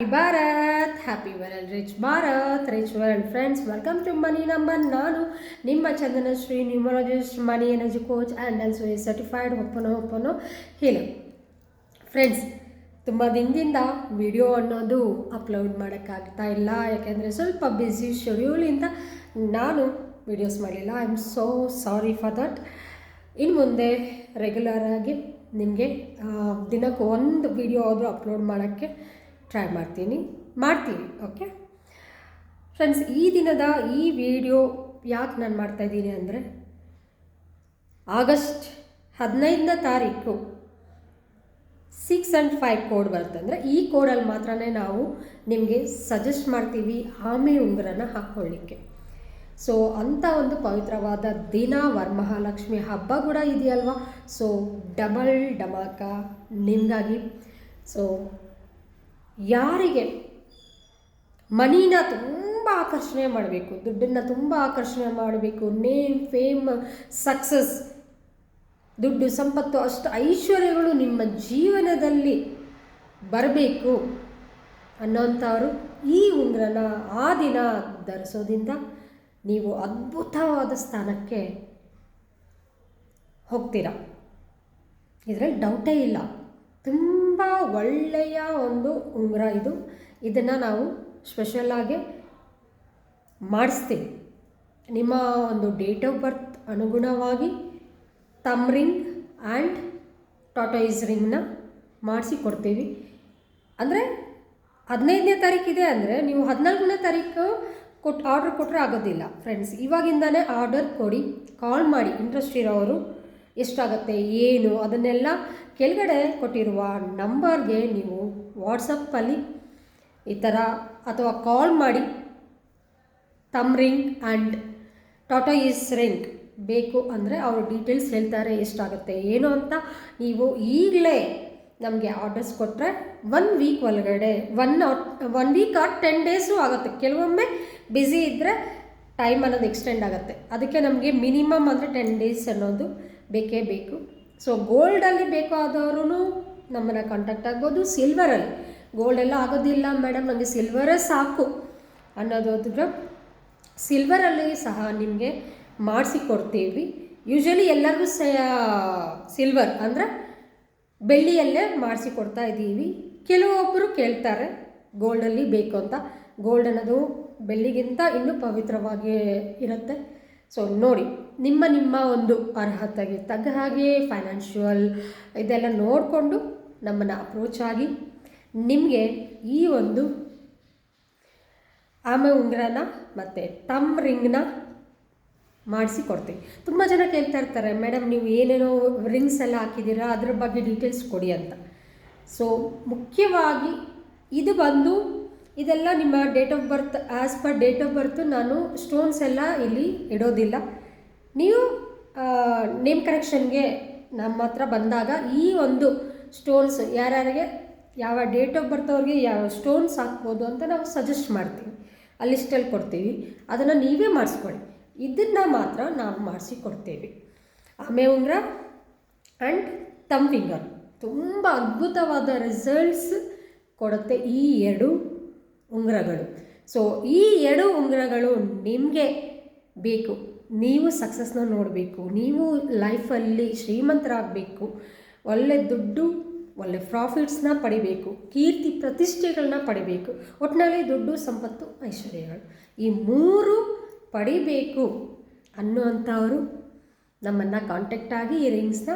Bharat happy world rich Bharat rich world friends welcome to money number ನಾನು ನಿಮ್ಮ Chandanashri money energy coach and also a certified ಒಪ್ಪನೋ ಒಪ್ಪನೋ ಹೇಳು. Friends ತುಂಬ ದಿನದಿಂದ video ಅನ್ನೋದು upload ಮಾಡೋಕ್ಕಾಗ್ತಾ ಇಲ್ಲ, ಯಾಕೆಂದರೆ ಸ್ವಲ್ಪ ಬ್ಯುಸಿ ಶೆಡ್ಯೂಲಿಂದ ನಾನು ವಿಡಿಯೋಸ್ ಮಾಡಲಿಲ್ಲ. I am so sorry for that ಇನ್ನು ಮುಂದೆ ರೆಗ್ಯುಲರಾಗಿ ನಿಮಗೆ ದಿನಕ್ಕೆ ಒಂದು ವಿಡಿಯೋ ಆದರೂ ಅಪ್ಲೋಡ್ ಮಾಡೋಕ್ಕೆ ಟ್ರೈ ಮಾಡ್ತೀನಿ. ಮಾಡ್ತೀನಿ ಓಕೆ ಫ್ರೆಂಡ್ಸ್ ಈ ದಿನದ ಈ ವಿಡಿಯೋ ಯಾಕೆ ನಾನು ಮಾಡ್ತಾಯಿದ್ದೀನಿ ಅಂದರೆ, ಆಗಸ್ಟ್ ಹದಿನೈದನೇ ತಾರೀಕು ಸಿಕ್ಸ್ ಆ್ಯಂಡ್ ಫೈವ್ ಕೋಡ್ ಬರ್ತಂದರೆ ಈ ಕೋಡಲ್ಲಿ ಮಾತ್ರ ನಾವು ನಿಮಗೆ ಸಜೆಸ್ಟ್ ಮಾಡ್ತೀವಿ ಆಮೆ ಉಂಗುರನ ಹಾಕ್ಕೊಳ್ಳಿಕ್ಕೆ. ಸೊ ಅಂಥ ಒಂದು ಪವಿತ್ರವಾದ ದಿನ, ವರಮಹಾಲಕ್ಷ್ಮಿ ಹಬ್ಬ ಕೂಡ ಇದೆಯಲ್ವ? ಸೊ ಡಬಲ್ ಡಮಾಕ ನಿಮಗಾಗಿ. ಸೊ ಯಾರಿಗೆ? ಮನಿನ ತುಂಬ ಆಕರ್ಷಣೆ ಮಾಡಬೇಕು, ದುಡ್ಡನ್ನು ತುಂಬ ಆಕರ್ಷಣೆ ಮಾಡಬೇಕು ನೇಮ್ ಫೇಮ್ ಸಕ್ಸಸ್ ದುಡ್ಡು, ಸಂಪತ್ತು, ಅಷ್ಟು ಐಶ್ವರ್ಯಗಳು ನಿಮ್ಮ ಜೀವನದಲ್ಲಿ ಬರಬೇಕು ಅನ್ನೋಂಥವರು ಈ ಉಂಗ್ರನ ಆ ದಿನ ಧರಿಸೋದ್ರಿಂದ ನೀವು ಅದ್ಭುತವಾದ ಸ್ಥಾನಕ್ಕೆ ಹೋಗ್ತೀರ. ಇದರಲ್ಲಿ ಡೌಟೇ ಇಲ್ಲ. ತುಂಬ ಒಳ್ಳೆಯ ಒಂದು ಉಂಗುರ ಇದು. ಇದನ್ನು ನಾವು ಸ್ಪೆಷಲಾಗಿ ಮಾಡಿಸ್ತೀವಿ. ನಿಮ್ಮ ಒಂದು ಡೇಟ್ ಆಫ್ ಬರ್ತ್ ಅನುಗುಣವಾಗಿ ತಮ್ ರಿಂಗ್ ಆ್ಯಂಡ್ ಟಾಟೈಸ್ ರಿಂಗ್ನ ಮಾಡಿಸಿ ಕೊಡ್ತೀವಿ. ಅಂದರೆ ಹದಿನೈದನೇ ತಾರೀಕಿದೆ ಅಂದರೆ ನೀವು ಹದಿನಾಲ್ಕನೇ ತಾರೀಕು ಕೊಟ್ಟು ಆರ್ಡ್ರ್ ಕೊಟ್ಟರೆ ಆಗೋದಿಲ್ಲ ಫ್ರೆಂಡ್ಸ್ ಇವಾಗಿಂದನೇ ಆರ್ಡರ್ ಕೊಡಿ ಕಾಲ್ ಮಾಡಿ ಇಂಟ್ರೆಸ್ಟ್ ಇರೋರು. ಎಷ್ಟಾಗುತ್ತೆ, ಏನು? ಅದನ್ನೆಲ್ಲ ಕೆಳಗಡೆ ಕೊಟ್ಟಿರುವ ನಂಬರ್ಗೆ ನೀವು ವಾಟ್ಸಪ್ಪಲ್ಲಿ ಈ ಥರ ಅಥವಾ ಕಾಲ್ ಮಾಡಿ. ತಮ್ ring and Tata is ring ಬೇಕು ಅಂದರೆ ಅವರು ಡೀಟೇಲ್ಸ್ ಹೇಳ್ತಾರೆ ಎಷ್ಟಾಗುತ್ತೆ, ಏನು ಅಂತ ನೀವು ಈಗಲೇ ನಮಗೆ ಆರ್ಡರ್ಸ್ ಕೊಟ್ಟರೆ ಒನ್ ವೀಕ್ ಒಳಗಡೆ, one one week or ten days ಆಗುತ್ತೆ. ಕೆಲವೊಮ್ಮೆ ಬ್ಯುಸಿ ಇದ್ದರೆ ಟೈಮ್ ಅನ್ನೋದು ಎಕ್ಸ್ಟೆಂಡ್ ಆಗುತ್ತೆ. ಅದಕ್ಕೆ ನಮಗೆ ಮಿನಿಮಮ್ ಅಂದರೆ ಟೆನ್ ಡೇಸ್ ಅನ್ನೋದು ಬೇಕೇ ಬೇಕು. ಸೊ ಗೋಲ್ಡಲ್ಲಿ ಬೇಕಾದವರು ನಮ್ಮನ್ನು ಕಾಂಟ್ಯಾಕ್ಟ್ ಆಗ್ಬೋದು. ಸಿಲ್ವರಲ್ಲಿ ಗೋಲ್ಡೆಲ್ಲ ಆಗೋದಿಲ್ಲ ಮೇಡಮ್ ನನಗೆ ಸಿಲ್ವರೇ ಸಾಕು ಅನ್ನೋದಾದ್ರೆ ಸಿಲ್ವರಲ್ಲಿ ಸಹ ನಿಮಗೆ ಮಾಡಿಸಿ ಕೊಡ್ತೀವಿ. ಯೂಶ್ವಲಿ ಎಲ್ಲರಿಗೂ ಸ ಸಿಲ್ವರ್ ಅಂದರೆ ಬೆಳ್ಳಿಯಲ್ಲೇ ಮಾಡಿಸಿ ಕೊಡ್ತಾ ಇದ್ದೀವಿ. ಕೆಲವೊಬ್ಬರು ಕೇಳ್ತಾರೆ ಗೋಲ್ಡಲ್ಲಿ ಬೇಕು ಅಂತ. ಗೋಲ್ಡ್ ಅನ್ನೋದು ಬೆಳ್ಳಿಗಿಂತ ಇನ್ನೂ ಪವಿತ್ರವಾಗಿ ಇರುತ್ತೆ. ಸೊ ನೋಡಿ, ನಿಮ್ಮ ನಿಮ್ಮ ಒಂದು ಅರ್ಹತೆಗೆ ತಗ್ಗ ಹಾಗೆ ಫೈನಾನ್ಷಿಯಲ್ ಇದೆಲ್ಲ ನೋಡಿಕೊಂಡು ನಮ್ಮನ್ನು ಅಪ್ರೋಚ್ ಆಗಿ ನಿಮಗೆ ಈ ಒಂದು ಆಮೆ ಉಂಗುರನ ಮತ್ತು ತಮ್ಮ ರಿಂಗ್ನ ಮಾಡಿಸಿ ಕೊಡ್ತೀವಿ ತುಂಬ ಜನ ಕೇಳ್ತಾ ಇರ್ತಾರೆ, ಮೇಡಮ್, ನೀವು ಏನೇನೋ ರಿಂಗ್ಸ್ ಎಲ್ಲ ಹಾಕಿದ್ದೀರಾ? ಅದ್ರ ಬಗ್ಗೆ ಡೀಟೇಲ್ಸ್ ಕೊಡಿ ಅಂತ. ಸೊ ಮುಖ್ಯವಾಗಿ ಇದು ಬಂದು ಇದೆಲ್ಲ ನಿಮ್ಮ date of birth as per date of birth ನಾನು ಸ್ಟೋನ್ಸ್ ಎಲ್ಲ ಇಲ್ಲಿ ಇಡೋದಿಲ್ಲ. ನೀವು ನೇಮ್ ಕರೆಕ್ಷನ್ಗೆ ನಮ್ಮ ಹತ್ರ ಬಂದಾಗ ಈ ಒಂದು ಸ್ಟೋನ್ಸ್ ಯಾರ್ಯಾರಿಗೆ, ಯಾವ ಡೇಟ್ ಆಫ್ ಬರ್ತ್ ಅವ್ರಿಗೆ ಯಾವ ಸ್ಟೋನ್ಸ್ ಹಾಕ್ಬೋದು ಅಂತ ನಾವು ಸಜೆಸ್ಟ್ ಮಾಡ್ತೀವಿ. ಆ ಲಿಸ್ಟಲ್ಲಿ ಕೊಡ್ತೀವಿ. ಅದನ್ನು ನೀವೇ ಮಾಡಿಸ್ಕೊಳ್ಳಿ. ಇದನ್ನು ಮಾತ್ರ ನಾವು ಮಾಡಿಸಿ ಕೊಡ್ತೇವೆ. ಆಮೆ ಉಂಗ್ರ ಆ್ಯಂಡ್ ತಮ್ ಫಿಂಗರ್ ತುಂಬ ಅದ್ಭುತವಾದ ರಿಸಲ್ಟ್ಸ್ ಕೊಡುತ್ತೆ ಈ ಎರಡು. ಉಂಗುರಗಳು. ಸೊ ಈ ಎರಡು ಉಂಗುರಗಳು ನಿಮಗೆ ಬೇಕು. ನೀವು ಸಕ್ಸಸ್ನ ನೋಡಬೇಕು. ನೀವು ಲೈಫಲ್ಲಿ ಶ್ರೀಮಂತರಾಗಬೇಕು. ಒಳ್ಳೆ ದುಡ್ಡು, ಒಳ್ಳೆ ಪ್ರಾಫಿಟ್ಸ್ನ ಪಡಿಬೇಕು. ಕೀರ್ತಿ ಪ್ರತಿಷ್ಠೆಗಳನ್ನ ಪಡಿಬೇಕು. ಒಟ್ಟಿನಲ್ಲಿ ದುಡ್ಡು, ಸಂಪತ್ತು, ಐಶ್ವರ್ಯಗಳು. ಈ ಮೂರು ಪಡಿಬೇಕು ಅನ್ನುವಂಥವರು ನಮ್ಮನ್ನು ಕಾಂಟ್ಯಾಕ್ಟ್ ಆಗಿ ಈ ರಿಂಗ್ಸ್ನ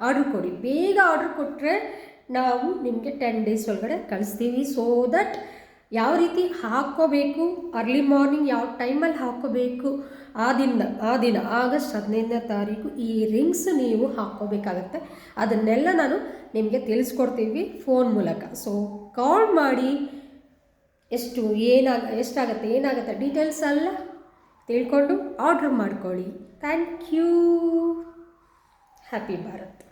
ಆರ್ಡ್ರ್ ಕೊಡಿ. ಬೇಗ ಆರ್ಡ್ರ್ ಕೊಟ್ಟರೆ ನಾವು ನಿಮಗೆ ಟೆನ್ ಡೇಸ್ ಒಳಗಡೆ ಕಳಿಸ್ತೀವಿ. ಸೋ ದಟ್ ಯಾವ ರೀತಿ ಹಾಕ್ಕೋಬೇಕು? ಅರ್ಲಿ ಮಾರ್ನಿಂಗ್ ಯಾವ ಟೈಮಲ್ಲಿ ಹಾಕ್ಕೋಬೇಕು? ಆ ದಿನ ಆ ದಿನ, ಆಗಸ್ಟ್ ಹದಿನೈದನೇ ತಾರೀಕು ಈ ರಿಂಗ್ಸ್ ನೀವು ಹಾಕ್ಕೋಬೇಕಾಗತ್ತೆ. ಅದನ್ನೆಲ್ಲ ನಾನು ನಿಮಗೆ ತಿಳಿಸ್ಕೊಡ್ತೀವಿ ಫೋನ್ ಮೂಲಕ. ಸೊ ಕಾಲ್ ಮಾಡಿ. ಎಷ್ಟು ಏನಾಗ, ಎಷ್ಟಾಗುತ್ತೆ, ಏನಾಗುತ್ತೆ ಡೀಟೇಲ್ಸ್ ಎಲ್ಲ ತಿಳ್ಕೊಂಡು ಆರ್ಡ್ರ್ ಮಾಡ್ಕೊಳ್ಳಿ. Thank you happy Bharat